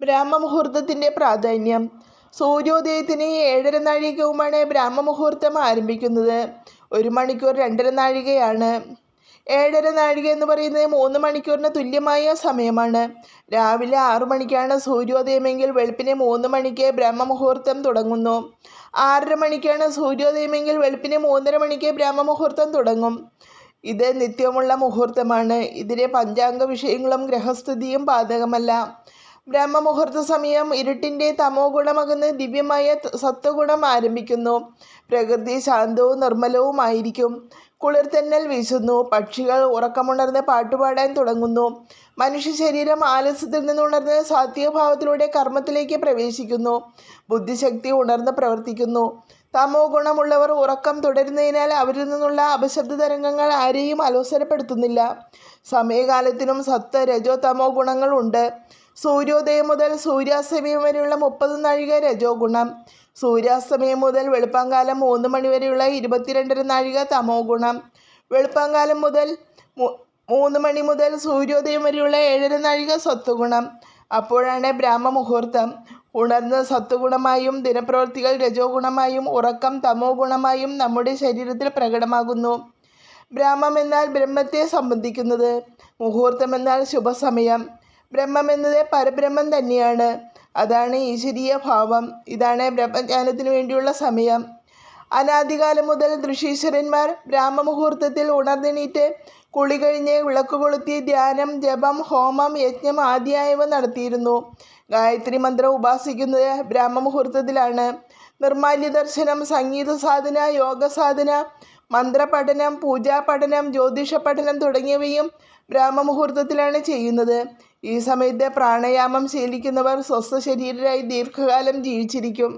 ബ്രാഹ്മമുഹൂർത്തത്തിന്റെ പ്രാധാന്യം. സൂര്യോദയത്തിന് ഏഴര നാഴികവുമാണ് ബ്രാഹ്മമുഹൂർത്തം ആരംഭിക്കുന്നത്. ഒരു മണിക്കൂർ രണ്ടര നാഴികയാണ്. ഏഴര നാഴിക എന്ന് പറയുന്നത് മൂന്ന് മണിക്കൂറിന് തുല്യമായ സമയമാണ്. രാവിലെ ആറു മണിക്കാണ് സൂര്യോദയമെങ്കിൽ വെളുപ്പിനെ മൂന്ന് മണിക്ക് ബ്രഹ്മമുഹൂർത്തം തുടങ്ങുന്നു. ആറര മണിക്കാണ് സൂര്യോദയമെങ്കിൽ വെളുപ്പിനെ മൂന്നര മണിക്ക് ബ്രഹ്മമുഹൂർത്തം തുടങ്ങും. ഇത് നിത്യമുള്ള മുഹൂർത്തമാണ്. ഇതിലെ പഞ്ചാംഗ വിഷയങ്ങളും ഗ്രഹസ്ഥിതിയും ബാധകമല്ല. ബ്രഹ്മമുഹൂർത്ത സമയം ഇരുട്ടിന്റെ തമോ ഗുണമകുന്ന ദിവ്യമായ സത്വഗുണം ആരംഭിക്കുന്നു. പ്രകൃതി ശാന്തവും നിർമ്മലവുമായിരിക്കും കുളിർത്തന്നൽ വീശുന്നു. പക്ഷികൾ ഉറക്കമുണർന്ന് പാട്ടുപാടാൻ തുടങ്ങുന്നു. മനുഷ്യ ശരീരം ആലസ്യത്തിൽ നിന്നുണർന്ന് സാത്വികഭാവത്തിലൂടെ കർമ്മത്തിലേക്ക് പ്രവേശിക്കുന്നു. ബുദ്ധിശക്തി ഉണർന്ന് പ്രവർത്തിക്കുന്നു. തമോ ഗുണമുള്ളവർ ഉറക്കം തുടരുന്നതിനാൽ അവരിൽ നിന്നുള്ള അപശബ്ദ തരംഗങ്ങൾ ആരെയും അലോസരപ്പെടുത്തുന്നില്ല. സമയകാലത്തിനും സത്വ രജോ തമോ ഗുണങ്ങളുണ്ട് സൂര്യോദയം മുതൽ സൂര്യാസ്തമയം വരെയുള്ള മുപ്പത് നാഴിക രജോ ഗുണം. സൂര്യാസ്തമയം മുതൽ വെളുപ്പാങ്കാലം മൂന്ന് മണിവരെയുള്ള ഇരുപത്തിരണ്ടര നാഴിക തമോ ഗുണം. വെളുപ്പാങ്കാലം മുതൽ മൂന്ന് മണി മുതൽ സൂര്യോദയം വരെയുള്ള ഏഴര നാഴിക സത്വഗുണം അപ്പോഴാണ് ബ്രാഹ്മ മുഹൂർത്തം ഉണർന്ന് സത്വഗുണമായും ദിനപ്രവൃത്തികൾ രജോ ഗുണമായും ഉറക്കം തമോ ഗുണമായും നമ്മുടെ ശരീരത്തിൽ പ്രകടമാകുന്നു. ബ്രാഹ്മം എന്നാൽ ബ്രഹ്മത്തെ സംബന്ധിക്കുന്നത്. മുഹൂർത്തം എന്നാൽ ശുഭസമയം. ബ്രഹ്മം എന്നത് പരബ്രഹ്മം തന്നെയാണ്. അതാണ് ഈശ്വരീയ ഭാവം. ഇതാണ് ബ്രഹ്മജ്ഞാനത്തിന് വേണ്ടിയുള്ള സമയം. അനാദികാലം മുതൽ ഋഷീശ്വരന്മാർ ബ്രാഹ്മമുഹൂർത്തത്തിൽ ഉണർന്നെണീറ്റ് കുളി കഴിഞ്ഞ് വിളക്ക് കൊളുത്തി ധ്യാനം ജപം ഹോമം യജ്ഞം ആദ്യായവ നടത്തിയിരുന്നു. ഗായത്രി മന്ത്രം ഉപാസിക്കുന്നത് ബ്രാഹ്മമുഹൂർത്തത്തിലാണ്. നിർമാല്യ ദർശനം സംഗീത സാധന യോഗ സാധന മന്ത്രപഠനം പൂജാപഠനം ജ്യോതിഷ പഠനം തുടങ്ങിയവയും ബ്രാഹ്മമുഹൂർത്തത്തിലാണ് ചെയ്യുന്നത്. ഈ സമയത്ത് പ്രാണായാമം ശീലിക്കുന്നവർ സ്വസ്ഥ ശരീരരായി ദീർഘകാലം ജീവിച്ചിരിക്കും.